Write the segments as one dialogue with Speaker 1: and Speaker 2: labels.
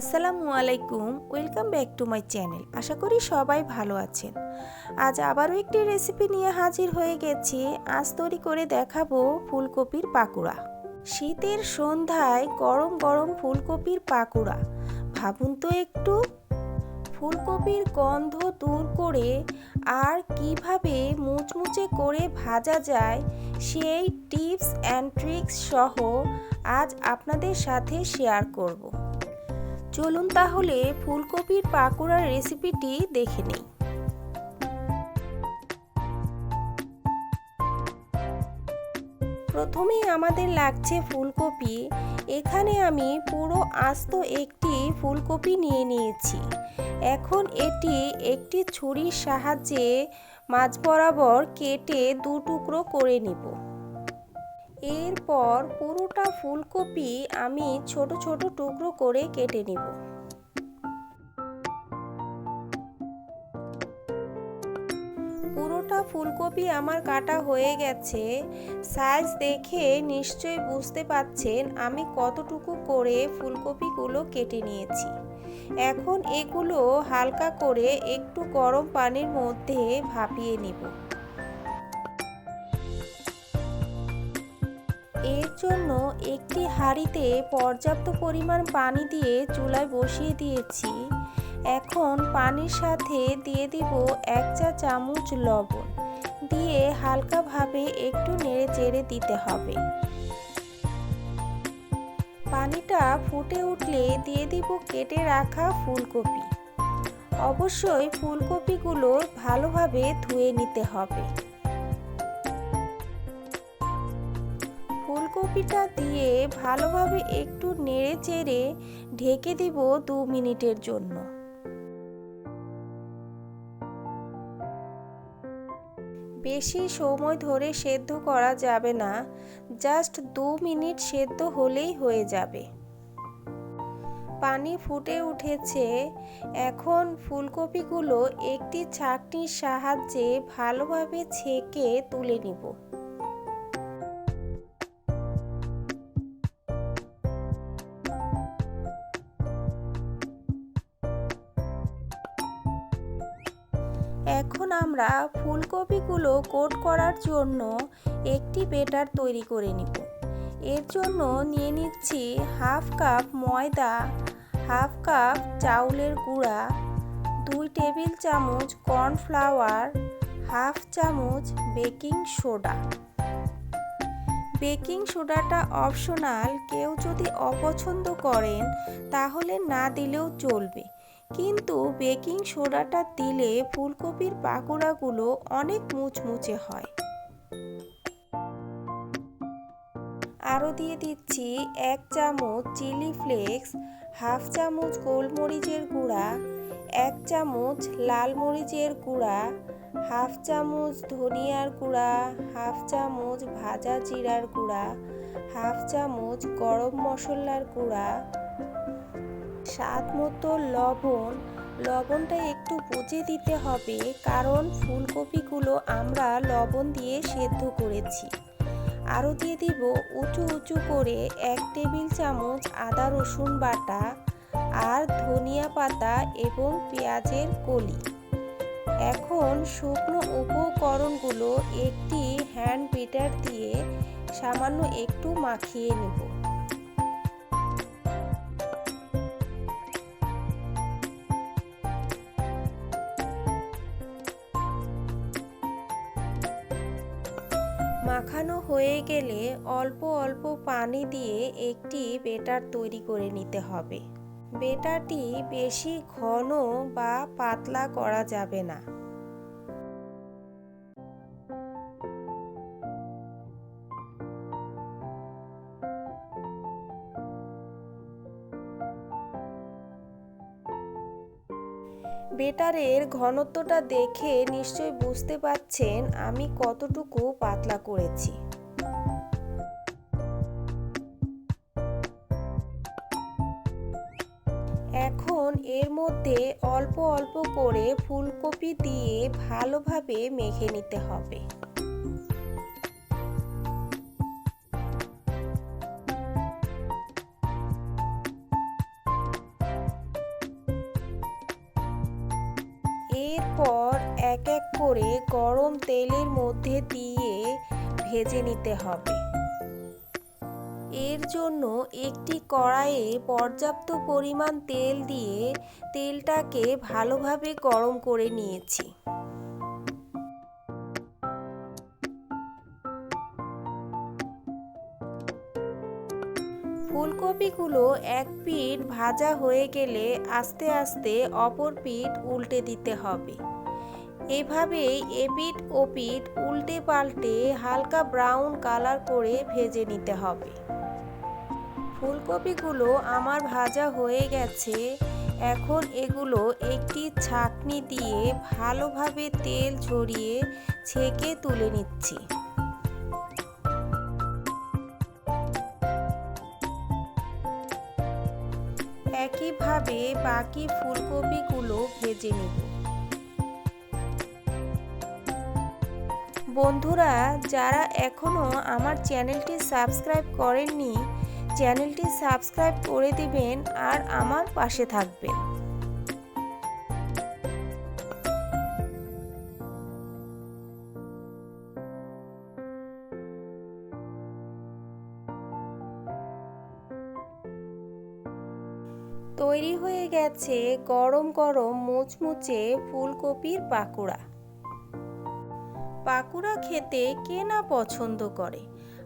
Speaker 1: আসসালামু আলাইকুম, welcome back to my channel. আশা করি সবাই ভালো আছেন। আজ আবারও একটি রেসিপি নিয়ে হাজির হয়ে গেছি। আজ তৈরি করে দেখাবো ফুলকপির পাকুড়া। শীতের সন্ধ্যায় গরম গরম ফুলকপির পাকুড়া। ভাবুন তো একটু। ফুলকপির গন্ধ দূর করে আর কীভাবে মুচমুচে করে ভাজা যায়, সেই টিপস অ্যান্ড ট্রিক্স সহ আজ আপনাদের সাথে শেয়ার করব। চলুন তাহলে ফুলকপির পাকোড়ার রেসিপিটি দেখে নিই। প্রথমে আমাদের লাগছে ফুলকপি। এখানে আমি পুরো আস্ত একটি ফুলকপি নিয়ে নিয়েছি। এখন এটি একটি ছুরির সাহায্যে মাঝ বরাবর কেটে দু টুকরো করে নিব। এরপর পুরোটা ফুলকপি আমি ছোট ছোট টুকরো করে কেটে নিব। পুরোটা ফুলকপি আমার কাটা হয়ে গেছে। সাইজ দেখে নিশ্চয়ই বুঝতে পাচ্ছেন আমি কতটুকু করে ফুলকপিগুলো কেটে নিয়েছি। এখন এগুলো হালকা করে একটু গরম পানির মধ্যে ভাপিয়ে নিব। এর জন্য একটি হাঁড়িতে পর্যাপ্ত পরিমাণ পানি দিয়ে চুলায় বসিয়ে দিয়েছি। এখন পানির সাথে দিয়ে দিব এক চা চামচ লবণ। দিয়ে হালকাভাবে একটু নেড়ে চেড়ে দিতে হবে। পানিটা ফুটে উঠলে দিয়ে দিব কেটে রাখা ফুলকপি। অবশ্যই ফুলকপিগুলো ভালোভাবে ধুয়ে নিতে হবে। ফুলকপিটা দিয়ে ভালোভাবে একটু নেড়ে চেড়ে ঢেকে দিব দু মিনিটের জন্য। বেশি সময় ধরে সেদ্ধ করা যাবে না, জাস্ট দু মিনিট সেদ্ধ হলেই হয়ে যাবে। পানি ফুটে উঠেছে, এখন ফুলকপিগুলো একটি ছাকনির সাহায্যে ভালোভাবে ছেঁকে তুলে নিব। এখন আমরা ফুলকপিগুলো কোট করার জন্য একটি বেটার তৈরি করে নিব। এর জন্য নিয়ে নিচ্ছি হাফ কাপ ময়দা, হাফ কাপ চাউলের গুঁড়া, দুই টেবিল চামচ কর্নফ্লাওয়ার, হাফ চামচ বেকিং সোডা। বেকিং সোডাটা অপশনাল, কেউ যদি অপছন্দ করেন তাহলে না দিলেও চলবে। কিন্তু বেকিং সোডাটা দিলে ফুলকপির পাকোড়াগুলো অনেক মুচমুচে হয়। আরও দিয়ে দিচ্ছি এক চামচ চিলি ফ্লেক্স, হাফ চামচ গোলমরিচের গুঁড়া, এক চামচ লাল মরিচের গুঁড়া, হাফ চামচ ধনিয়ার গুঁড়া, হাফ চামচ ভাজা জিরার গুঁড়া, হাফ চামচ গরম মশলার গুঁড়া স্বাদ মতো লবণ, লবণটা একটু বুঝে দিতে হবে, কারণ ফুলকপিগুলো আমরা লবণ দিয়ে সেদ্ধ করেছি। আরও দিয়ে দিব উঁচু উঁচু করে এক টেবিল চামচ আদা রসুন বাটা আর ধনিয়া পাতা এবং পেঁয়াজের কলি। এখন শুকনো উপকরণগুলো একটি হ্যান্ড বিটার দিয়ে সামান্য একটু মাখিয়ে নেব। মাখানো হয়ে গেলে অল্প অল্প পানি দিয়ে একটি বেটার তৈরি করে নিতে হবে। বেটারটি বেশি ঘন বা পাতলা করা যাবে না। বেটারের ঘনত্বটা দেখে নিশ্চয় বুঝতে পাচ্ছেন আমি কতটুকু পাতলা করেছি। এখন এর মধ্যে অল্প অল্প করে ফুলকপি দিয়ে ভালোভাবে মেখে নিতে হবে। পর এক এক করে গরম তেলের মধ্যে দিয়ে ভেজে নিতে হবে। এর জন্য একটি কড়াইয়ে পর্যাপ্ত পরিমাণ তেল দিয়ে তেলটাকে ভালোভাবে গরম করে নিয়েছি। ফুলকপিগুলো এক পিঠ ভাজা হয়ে গেলে আস্তে আস্তে অপর পিঠ উল্টে দিতে হবে। এভাবেই এপিট ও পিঠ উল্টে পাল্টে হালকা ব্রাউন কালার করে ভেজে নিতে হবে। ফুলকপিগুলো আমার ভাজা হয়ে গেছে। এখন এগুলো একটি ছাকনি দিয়ে ভালোভাবে তেল ঝরিয়ে ছেঁকে তুলে নিচ্ছি। একইভাবে বাকি ফুলকপিগুলো ভেজে নেব। বন্ধুরা, যারা এখনও আমার চ্যানেলটি সাবস্ক্রাইব করেননি, চ্যানেলটি সাবস্ক্রাইব করে দিবেন আর আমার পাশে থাকবেন। তৈরি হয়ে গেছে গরম গরম মুচমুচে ফুলকপির পাকোড়া। পাকোড়া খেতে কে না পছন্দ করে?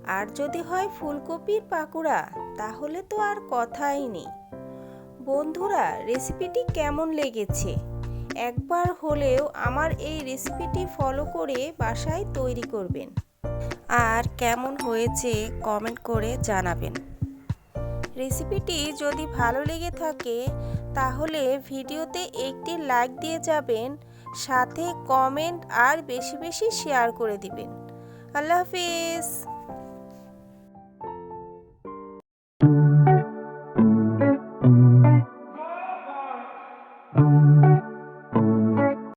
Speaker 1: আর যদি হয় ফুলকপির পাকোড়া, তাহলে তো আর কথাই নেই। বন্ধুরা, রেসিপিটি কেমন লেগেছে? একবার হলেও আমার এই রেসিপিটি ফলো করে বাসায় তৈরি করবেন। আর কেমন হয়েছে কমেন্ট করে জানাবেন। রেসিপিটি যদি ভালো লেগে থাকে, তাহলে ভিডিওতে একটি লাইক দিয়ে যাবেন, সাথে কমেন্ট আর বেশি বেশি শেয়ার করে দিবেন। আল্লাহ হাফিজ।